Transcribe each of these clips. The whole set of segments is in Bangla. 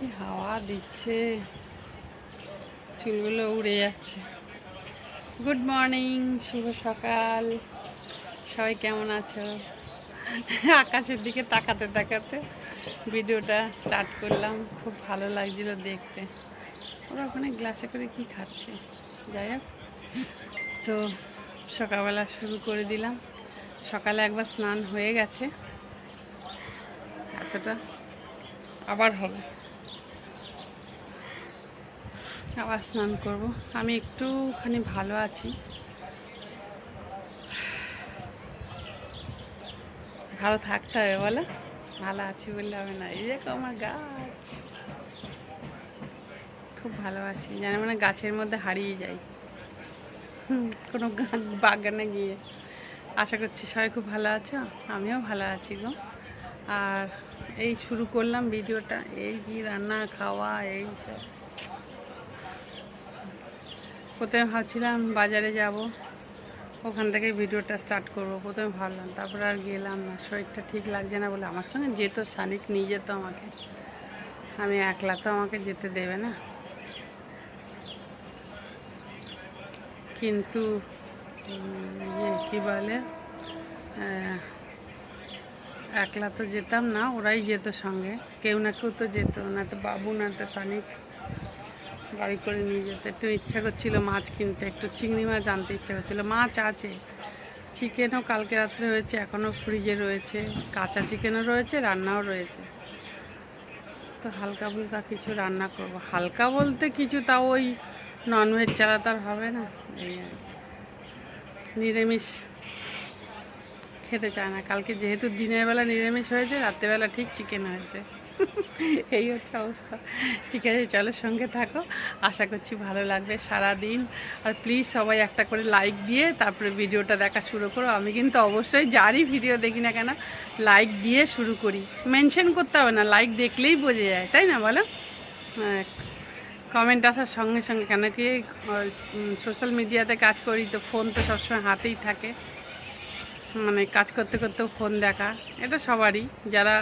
কি হাওয়া দিচ্ছে? চুলগুলো উড়ে যাচ্ছে। গুড মর্নিং শুভ সকাল। সবাই কেমন আছো? আকাশের দিকে তাকাতে তাকাতে ভিডিওটা স্টার্ট করলাম। খুব ভালো লাগছিল দেখতে। ওরা ওখানে গ্লাসে করে কি খাচ্ছে? যাই হোক। তো সকালবেলা শুরু করে দিলাম। সকালে একবার স্নান হয়ে গেছে। এতটা আবার হবে। আবার স্নান করব। আমি একটুখানি ভালো আছি। ভালো থাকতে হবে বলো। ভালো আছি বললে হবে না। এই দেখো আমার গাছ। খুব ভালোবাসি। জানি মানে গাছের মধ্যে হারিয়ে যাই। কোনো বাগানে গিয়ে। আশা করছি সবাই খুব ভালো আছো। আমিও ভালো আছি গো। আর এই শুরু করলাম ভিডিওটা। এই কি রান্না, খাওয়া, এই সব। প্রথমে ভাবছিলাম বাজারে যাব। ওখান থেকে ভিডিওটা স্টার্ট করব। প্রথমে ভাবলাম, তারপর আর গেলাম না। শরীরটা ঠিক লাগছে না বলে আমার সঙ্গে যেত শানিক, নিয়ে যেত আমাকে। আমি একলা তো আমাকে যেতে দেবে না। কিন্তু ইয়ে কী বলে একলা তো যেতাম না, ওরাই যেত সঙ্গে। কেউ না কেউ তো যেত, না তো বাবু, না তো শানিক। গাড়ি করে নিয়ে যেতে। একটু ইচ্ছা করছিল মাছ কিনতে, একটু চিংড়ি মাছ আনতে ইচ্ছা করছিল। মাছ আছে। চিকেনও কালকে রাত্রে হয়েছে, এখনও ফ্রিজে রয়েছে। কাঁচা চিকেনও রয়েছে, রান্নাও রয়েছে। তো হালকা ফুলকা কিছু রান্না করব। হালকা বলতে কিছু তাও ওই ননভেজ ছাড়া তো আর হবে না। এই আর নিরামিষ খেতে চায় না। কালকে যেহেতু দিনের বেলা নিরামিষ হয়েছে, রাত্রেবেলা ঠিক চিকেন হয়েছে। এই হচ্ছে অবস্থা। ঠিক আছে, চলো সঙ্গে থাকো। আশা করছি ভালো লাগবে সারা দিন আর প্লিজ সবাই একটা করে লাইক দিয়ে তারপরে ভিডিওটা দেখা শুরু করো। আমি কিন্তু অবশ্যই যারই ভিডিও দেখি না কেন লাইক দিয়ে শুরু করি। মেনশন করতে হবে না লাইক দেখলেই বোঝা যায়, তাই না বলো? হ্যাঁ কমেন্ট আসার সঙ্গে সঙ্গে কেন কি সোশ্যাল মিডিয়াতে কাজ করি তো ফোন তো সবসময় হাতেই থাকে। মানে কাজ করতে করতেও ফোন দেখা, এটা সবারই। যারা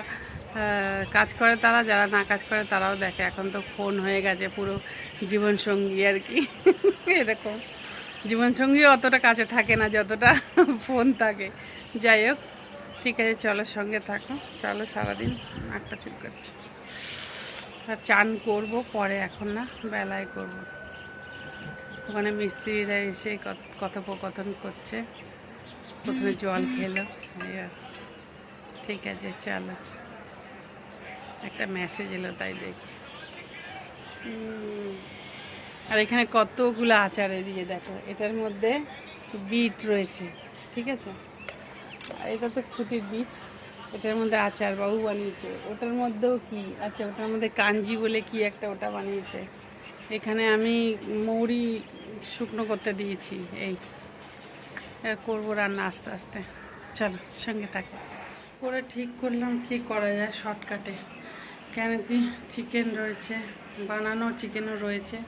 কাজ করে তারা, যারা না কাজ করে তারাও দেখে। এখন তো ফোন হয়ে গেছে পুরো জীবনসঙ্গী আর কি। এরকম। জীবনসঙ্গীও অতটা কাছে থাকে না, যতটা ফোন থাকে। যাই হোক, ঠিক আছে, চলো সঙ্গে থাকো। চলো সারাদিন নাকটা চুল করছে আর চান করব পরে, এখন না, বেলায় করব। ওখানে মিস্ত্রিরা এসে কথ- কথোপকথন করছে। প্রথমে জল খেলো ঠিক আছে, চলো। একটা মেসেজ এলো, তাই দেখছি। আর এখানে কতগুলো আচার এদিকে দেখো, এটার মধ্যে বিট রয়েছে, ঠিক আছে? আর এটা তো খুঁটির বীজ, এটার মধ্যে আচার বাবু বানিয়েছে। ওটার মধ্যেও কি? আচ্ছা ওটার মধ্যে কাঞ্জি বলে কি একটা ওটা বানিয়েছে। এখানে আমি মৌরি শুকনো করতে দিয়েছি, এই। করব রান্না আস্তে আস্তে। চলো, সঙ্গে থাকো। করে ঠিক করলাম, কি করা যায়, শর্টকাটে। কেন কি চিকেন রয়েছে, বানানো চিকেনও রয়েছে।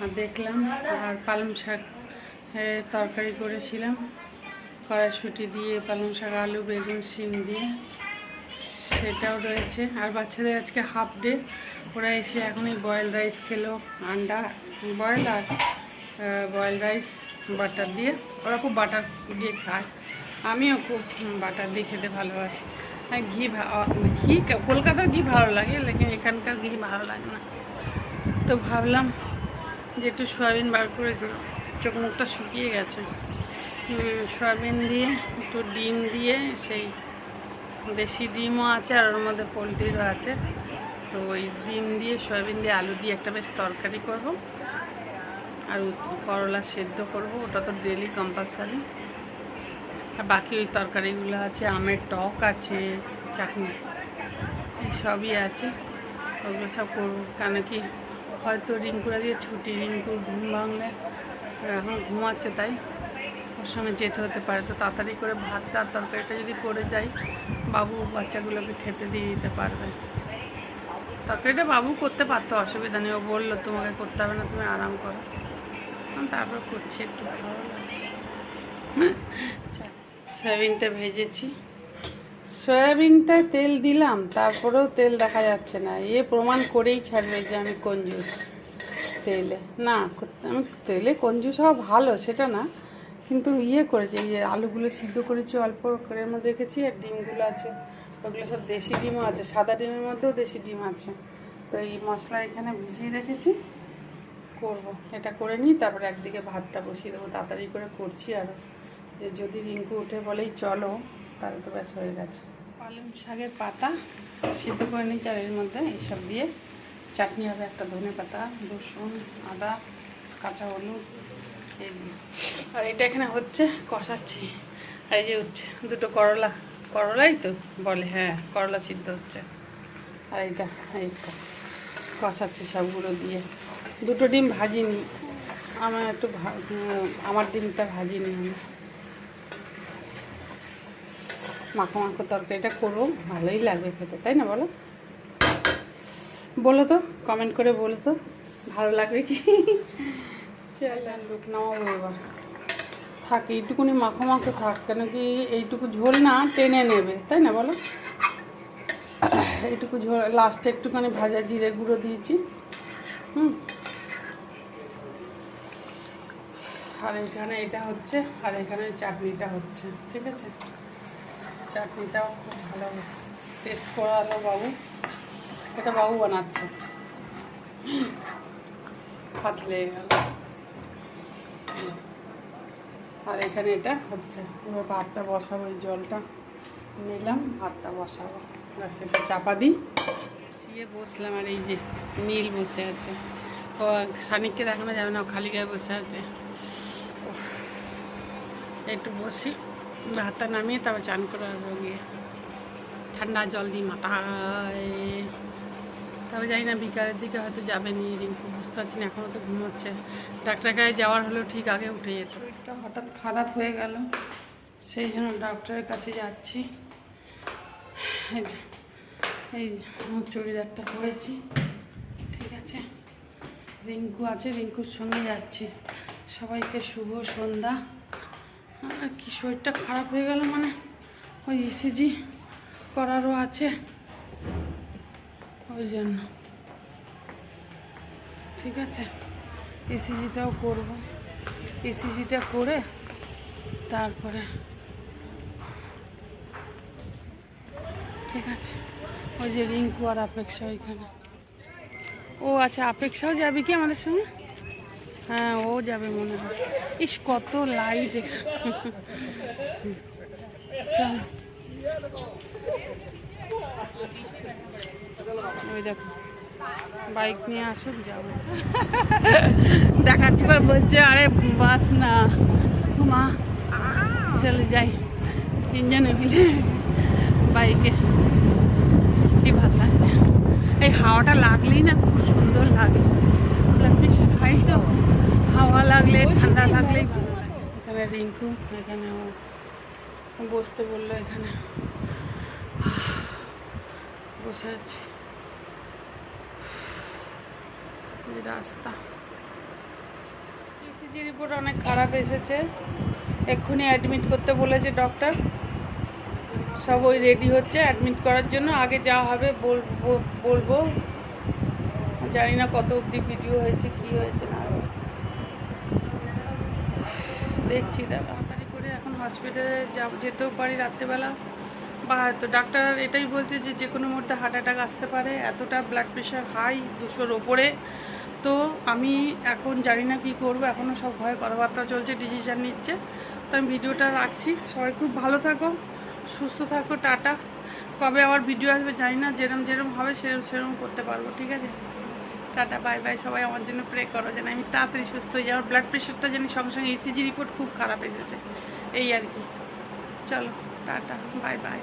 আর দেখলাম, আর পালং শাক তরকারি করেছিলাম। কড়াইশুটি দিয়ে, পালং শাক, আলু, বেগুন, শিম দিয়ে সেটাও রয়েছে। আর বাচ্চাদের আজকে হাফ ডে, ওরা এসে এখনই বয়েল রাইস খেলো, আন্ডা বয়েল আর বয়েল রাইস, বাটার দিয়ে। ওরা খুব বাটার দিয়ে খায়। আমিও খুব বাটার দিয়ে খেতে ভালোবাসি। আর ঘি ঘি কলকাতার ঘি ভালো লাগে, লেকিন এখানকার ঘি ভালো লাগে না। তো ভাবলাম যে একটু সয়াবিন বার করে। চোখ মুখটা শুকিয়ে গেছে। সয়াবিন দিয়ে, একটু ডিম দিয়ে, সেই দেশি ডিমও আছে আর ওর মধ্যে পোলট্রিরও আছে। তো ওই ডিম দিয়ে, সয়াবিন দিয়ে আলু দিয়ে একটা বেশ তরকারি করব। আর করলা সেদ্ধ করব, ওটা তো ডেলি কম্পালসারি বাকি ওই তরকারিগুলো আছে, আমের টক আছে, চাটনি। এই সবই আছে। ওগুলো সব করব। কেন কি, হয়তো রিঙ্কুরা দিয়ে ছুটি, রিঙ্কুর ঘুম ভাঙলে এখন ঘুমাচ্ছে তাই। ওর সঙ্গে যেতে হতে পারে। তো তাড়াতাড়ি করে ভাতটা আর তরকারিটা যদি করে যাই, বাবু বাচ্চাগুলোকে খেতে দিয়ে দিতে পারবে। তরকারিটা বাবু করতে পারতো, অসুবিধা নেই। ও বলল, তোমাকে করতে হবে না, তুমি আরাম করো। তারপর করছি একটু। ভালো লাগে সয়াবিনটা ভেজেছি। সয়াবিনটায় তেল দিলাম, তারপরেও তেল দেখা যাচ্ছে না। এ প্রমাণ করেই ছাড়বে যে আমি কঞ্জুস তেলে। না আমি তেলে কঞ্জুস হওয়া ভালো, সেটা না। কিন্তু ইয়ে করেছি যে আলুগুলো সিদ্ধ করেছি, অল্প করে মধ্যে রেখেছি, আর ডিমগুলো আছে। ওগুলো সব দেশি ডিমও আছে, সাদা ডিমের মধ্যেও দেশি ডিম আছে। তো এই মশলা এখানে ভিজিয়ে রেখেছি। করব, এটা করে নিই, তারপরে একদিকে ভাতটা বসিয়ে দেবো, তাড়াতাড়ি করে করছি আর। যে যদি রিঙ্কু উঠে বলেই চলো, তাহলে তো ব্যাস হয়ে গেছে। পালং শাকের পাতা, সিদ্ধ করে নিই চালের মধ্যে এইসব দিয়ে। চাটনি হবে একটা ধনে পাতা, রসুন, আদা, কাঁচা হলুদ, এই আর এটা এখানে হচ্ছে কষাচ্ছি। আর এই যে হচ্ছে দুটো করলা, করলাই তো বলে হ্যাঁ করলা সিদ্ধ হচ্ছে। আর এইটা এইটা কষাচ্ছি সবগুলো দিয়ে। দুটো ডিম ভাজিনি। আমার একটু আমার ডিমটা ভাজিনি আমি। মাখো মাখো তরকারিটা করব ভালোই লাগবে খেতে তাই না বলো? বলো তো কমেন্ট করে বলো তো ভালো লাগবে কি? চল লুক নামাবো এবার। থাক এইটুকুনি মাখো মাখো থাক কেন কি এইটুকু ঝোল না টেনে নেবে তাই না বলো? এইটুকু ঝোল লাস্টে একটুখানি ভাজা জিরে গুঁড়ো দিয়েছি হুম? আর এখানে এটা হচ্ছে আর এখানে চাটনিটা হচ্ছে ঠিক আছে? চাটনিটাও খুব ভালো টেস্ট করালো বাবু। এটা বাবু বানাচ্ছে। হাত লেগে গেল। আর এখানে এটা হচ্ছে এবার ভাতটা বসাবো, এই জলটা নিলাম, ভাতটা বসাবো। ব্যাস, এটা চাপা দিই। শুয়ে বসলাম আর এই যে নীল বসে আছে। ও, সানিককে দেখানো যাবে না খালি গায়ে বসে আছে। একটু বসি। ভাতটা নামিয়ে তারপর চান করে আসব গিয়ে ঠান্ডা জল দিই মাথায় তবে জানি না বিকালের দিকে হয়তো যাবে নিয়ে রিঙ্কু বুঝতে পারছি না এখনও তো ঘুমোচ্ছে ডাক্তার কাছে যাওয়ার হলেও ঠিক আগে উঠে যেত শরীরটা হঠাৎ খারাপ হয়ে গেল। সেই জন্য ডাক্তারের কাছে যাচ্ছি। এই চুড়িদারটা পরেছি। ঠিক আছে। রিঙ্কু আছে, রিঙ্কুর সঙ্গে যাচ্ছি। সবাইকে শুভ সন্ধ্যা। কি শরীরটা খারাপ হয়ে গেল মানে? ওই ইসিজি করারও আছে। ওই জন্য। ঠিক আছে। ইসিজিটাও করব। ইসিজিটা করে তারপরে ঠিক আছে। ওই যে রিঙ্কু আর অপেক্ষা ওইখানে। ও আচ্ছা অপেক্ষাও যাবে কি আমাদের সঙ্গে? হ্যাঁ ও যাবে মনে হয়। ইস, কত লাইট ওই দেখো বাইক নিয়ে আসুক, যাব। দেখাচ্ছি পর বলছে, আরে, বাস না। মা, চলে যাই। তিনজনে মিলে বাইকে কি ভালো লাগছে। এই হাওয়াটা লাগলেই না খুব সুন্দর লাগে। হাই তো। লাগলে ঠান্ডা লাগে। এখানে রিঙ্কু এখানে বসতে বলল এখানে। বসে আছি। রাস্তা। ইসিজি রিপোর্ট অনেক খারাপ এসেছে। এক্ষুনি অ্যাডমিট করতে বলেছে ডক্টর সব ওই রেডি হচ্ছে অ্যাডমিট করার জন্য। আগে যা হবে বলব বলব। জানি না কত অবধি ভিডিও হয়েছে কি হয়েছে না হয়েছে দেখছি তাড়াতাড়ি করে এখন হসপিটালে যাব, যেতেও পারি রাত্রেবেলা। বা হয়তো ডাক্তার এটাই বলছে যে যে কোনো মুহূর্তে হার্ট অ্যাটাক আসতে পারে, এতটা ব্লাড প্রেশার হাই দুশোর ওপরে। তো আমি এখন জানি না কী করব এখনও সব ভয়ে কথাবার্তা চলছে ডিসিশান নিচ্ছে। তো আমি ভিডিওটা রাখছি। সবাই খুব ভালো থাকো, সুস্থ থাকো, টাটা। কবে আবার ভিডিও আসবে জানি না, যেরম যেরম হবে সেরম সেরম করতে পারব, ঠিক আছে? টাটা বাই বাই সবাই আমার জন্য প্রে করো যেন আমি তাড়াতাড়ি সুস্থ হয়ে যাই আমার ব্লাড প্রেশারটা যেন সঙ্গে সঙ্গে ইসিজি রিপোর্ট খুব খারাপ এসেছে। এই আর কি। চলো, টাটা বাই বাই